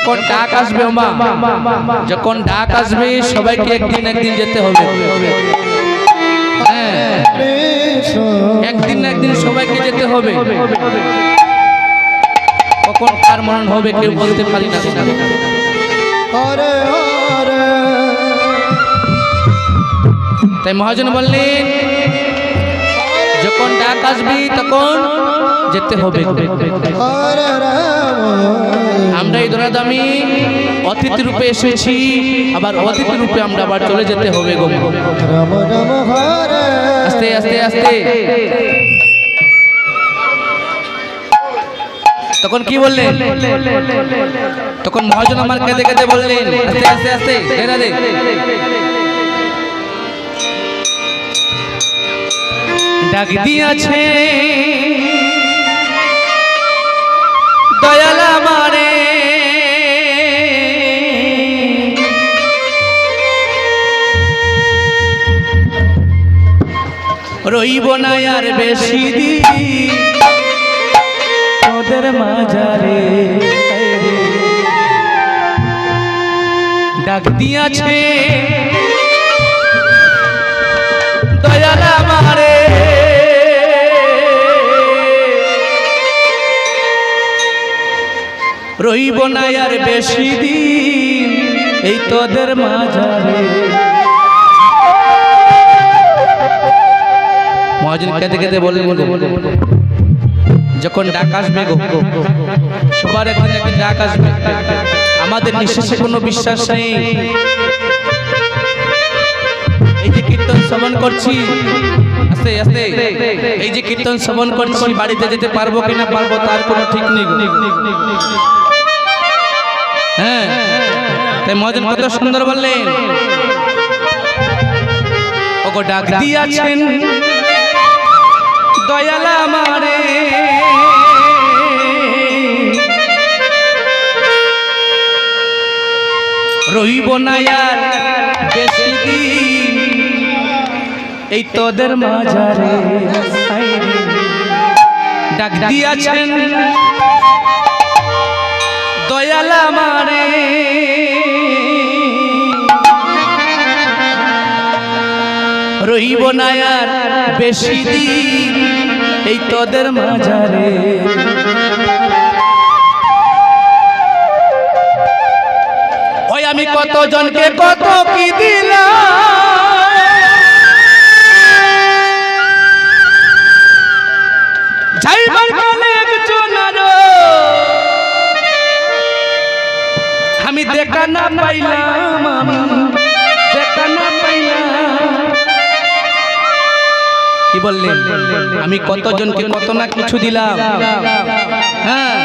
যখন ডাক আসবে মা যখন ডাক আসবে সবাইকে একদিন একদিন যেতে হবে। হ্যাঁ একদিন না একদিন সবাইকে যেতে হবে। কখন কার মরণ হবে কেউ বলতে পারি না। তাই মহাজন বললেন ডাক আসবি তখন যেতে হবে। আমরা এই দোরাদামি অতিথি রূপে এসেছি, আবার অতিথি রূপে আমরা আবার চলে যেতে হবে গো। আস্তে আস্তে আস্তে। তখন কি বললেন তখন মহাজন আমার কেঁদে কেঁদে বললেন, আস্তে আস্তে আস্তে ডাক দিয়াছে। দয়াল আমারে। রইব না আর বেশি দিন তোদের মাঝারে। ডাক দিয়াছে। রইব না আর বেশি দিন এই তোদের মাঝারে। মহাজন কেঁদে কেঁদে বললেন যখন ডাক আসবে গো, সবার একদিন একদিন ডাক আসবে। আমাদের নিঃশ্বাসে কোনো বিশ্বাস নেই। এই যে কীর্তন শ্রবণ করছি, আস্তে আস্তে, এই যে কীর্তন শ্রবণ করছি, বাড়িতে যেতে পারব কিনা পারব তার কোনো ঠিক নেই। হ্যাঁ। তাই মহাজন কত সুন্দর বললেন। ওগো ডাক দিয়াছেন দয়াল আমারে। রইব না আর বেশি দিন। এই তোদের মাঝারে। ডাক দিয়াছেন। দয়াল আমারে। রইব না আর বেশি দিন এই তোদের মাঝারে। ওই আমি কত জনকে কত কি দিলাম? পাইলাম আমি। পাইলাম। কি বললেন? আমি কতজনকে কত না কিছু দিলাম? হ্যাঁ।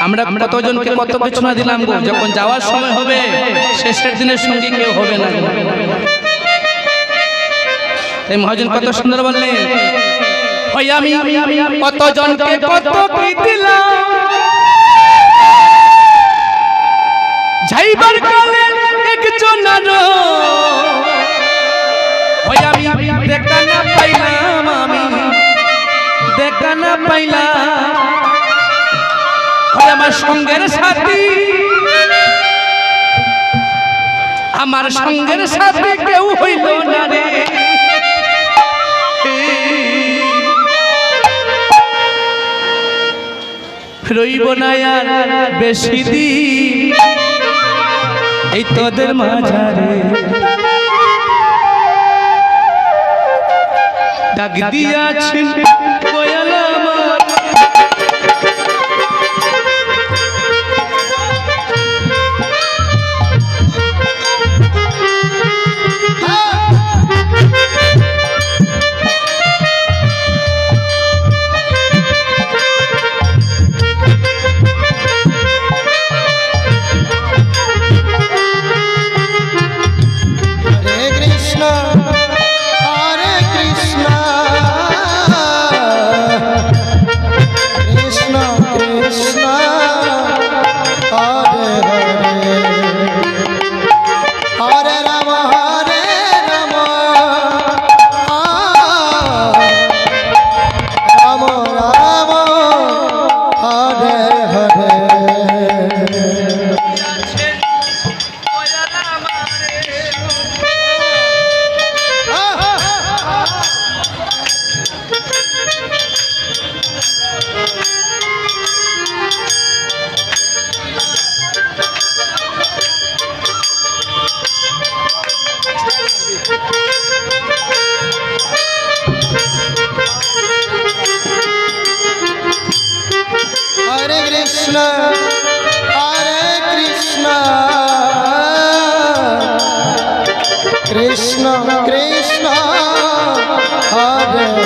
আমরা কতজনকে কত কিছু না দিলাম গো? যখন যাওয়ার সময় হবে, শেষের দিনের সঙ্গে কেউ হবে না। এই মহাজন কত সুন্দর বললেন। ওই আমি কতজনকে কত কি দিলাম? যাইবার কালে একজন ওই আমি দেখা না পাইলাম আমি, দেখা না পাইলাম। ওই আমার সঙ্গের সাথী। আমার সঙ্গের সাথে কেউ হইল না রে। রইব না বেশি দিন। এই তোদের মাঝারে। ডাক দিয়াছেন।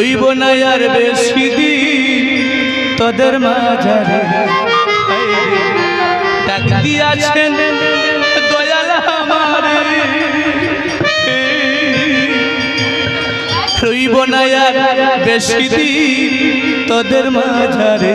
রইব না আর বেশি দিন তোদের মাঝারে। দিয়াছেন, দয়াল আমার। রইব না আর বেশি দিন তোদের মাঝারে।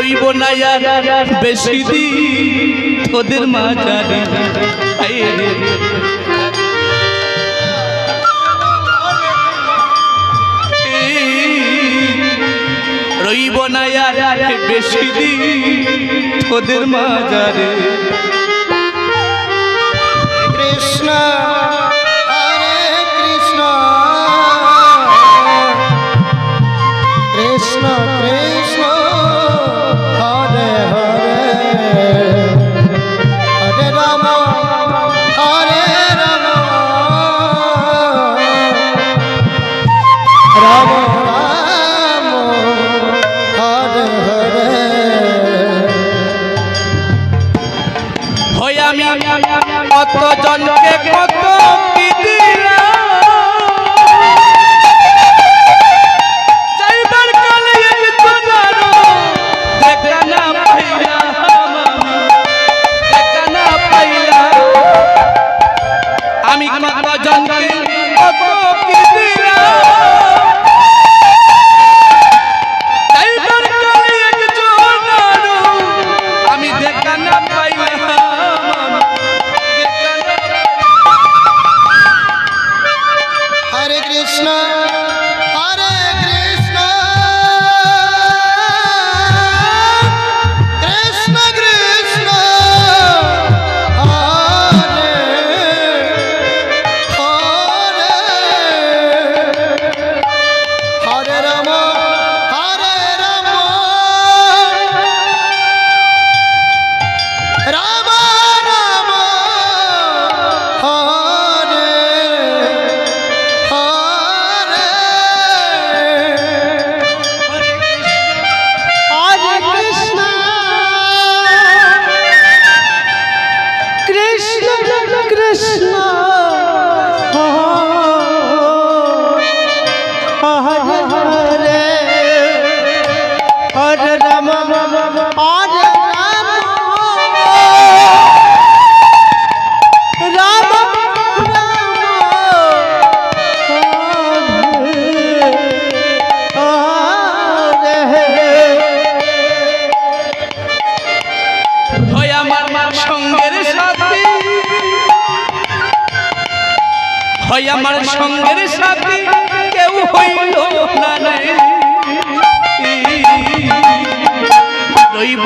রইব না আর বেশি দিন তোদের মাঝারি। রইব না আর বেশি দিন তোদের মাঝারে। কৃষ্ণ কত জনকে কত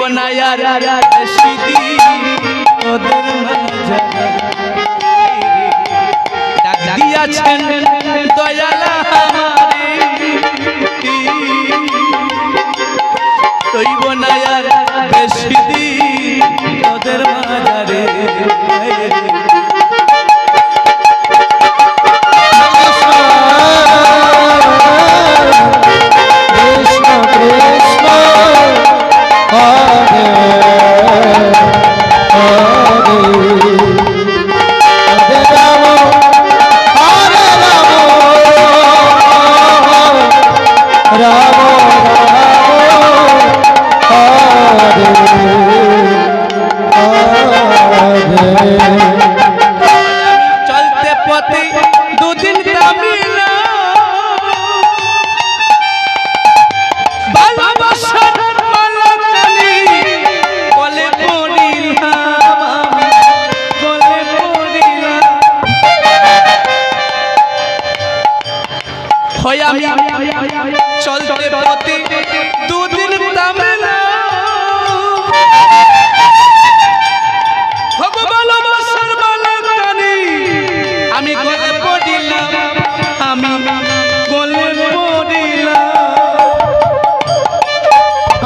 রইব না ওদের ডাক দিয়াছেন দয়ালা আমারে। রইব না আর বেশি দিন ওদের মাঝারে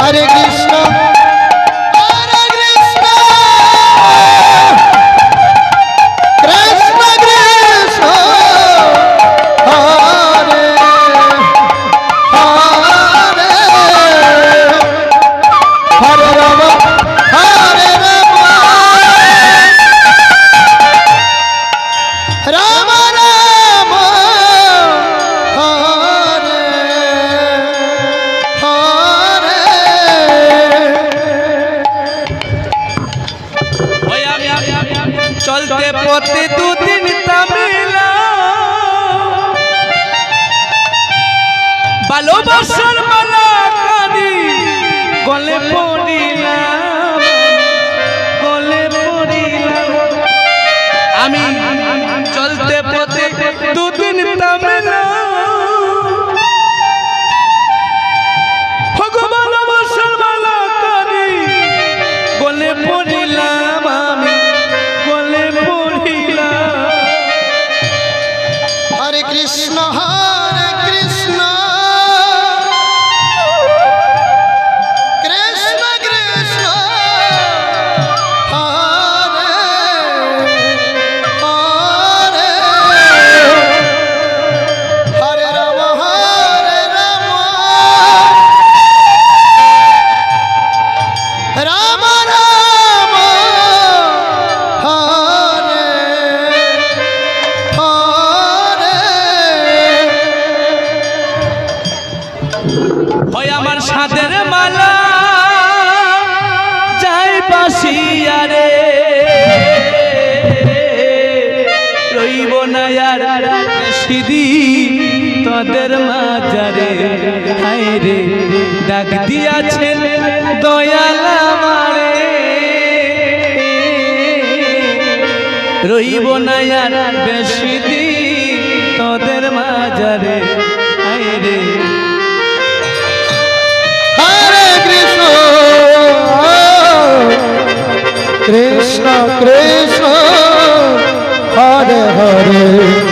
হরে কৃষ্ণ সিদি তোদের মাজারে। হায় রে, ডাক দিয়াছেন দয়াল আমারে। রইব না আর বেশি তোদের মাজারে। হায় রে। হরে কৃষ্ণ কৃষ্ণ কৃষ্ণ। হরে হরে।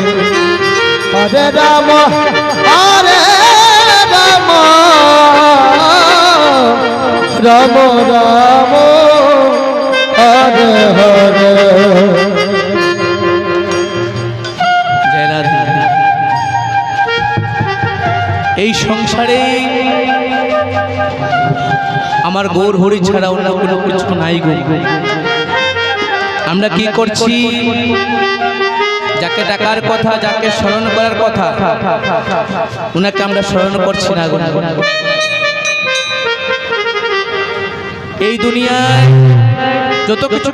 হরে রাম হরে রাম। রাম রাম। হরে হরে এই সংসারে আমার গৌর হরি ছাড়া অন্য কোনো কিছু নাই গো। আমরা কি করছি? যাকে ডাকার কথা, যাকে স্মরণ করার কথা, উনাকে আমরা স্মরণ করছি না এই দুনিয়ায় যত কিছু